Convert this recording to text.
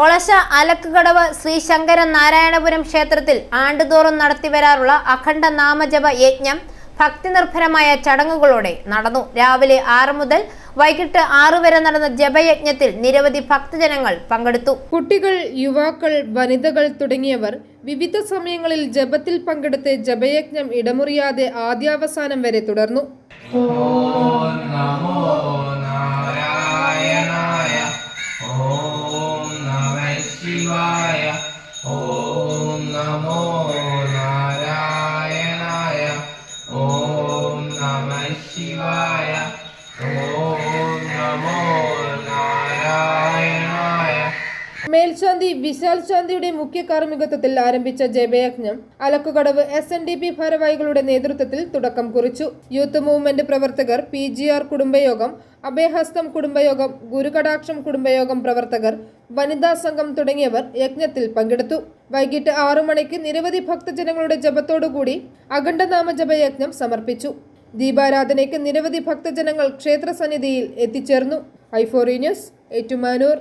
ഒളശ അലക്കുകടവ് ശ്രീ ശങ്കരൻ നാരായണപുരം ക്ഷേത്രത്തിൽ ആണ്ടുതോറും നടത്തിവരാറുള്ള അഖണ്ഡ നാമജപ യജ്ഞം ഭക്തിനിർഭരമായ ചടങ്ങുകളോടെ നടന്നു. രാവിലെ ആറ് മുതൽ വൈകിട്ട് ആറു വരെ നടന്ന ജപയജ്ഞത്തിൽ നിരവധി ഭക്തജനങ്ങൾ പങ്കെടുത്തു. കുട്ടികൾ യുവാക്കൾ വനിതകൾ തുടങ്ങിയവർ വിവിധ സമയങ്ങളിൽ ജപത്തിൽ പങ്കെടുത്ത് ജപയജ്ഞം ഇടമുറിയാതെ ആദ്യാവസാനം വരെ തുടർന്നു. ഓം ഓം നമോ മേൽശാന്തി വിശാൽ ശാന്തിയുടെ മുഖ്യ കാർമ്മികത്വത്തിൽ ആരംഭിച്ച ജപയജ്ഞം അലക്കുകടവ് എസ് എൻ ഡി പി ഭാരവാഹികളുടെ നേതൃത്വത്തിൽ തുടക്കം കുറിച്ചു. യൂത്ത് മൂവ്മെന്റ് പ്രവർത്തകർ പി ജി ആർ കുടുംബയോഗം അഭയഹസ്തം കുടുംബയോഗം ഗുരുകടാക്ഷം കുടുംബയോഗം പ്രവർത്തകർ വനിതാ സംഘം തുടങ്ങിയവർ യജ്ഞത്തിൽ പങ്കെടുത്തു. വൈകിട്ട് ആറു മണിക്ക് നിരവധി ഭക്തജനങ്ങളുടെ ജപത്തോടുകൂടി അഖണ്ഡനാമ ജപയജ്ഞം സമർപ്പിച്ചു. ദീപാരാധനയ്ക്ക് നിരവധി ഭക്തജനങ്ങൾ ക്ഷേത്ര സന്നിധിയിൽ എത്തിച്ചേർന്നു. ഐഫോറി ന്യൂസ് ഏറ്റുമാനൂർ.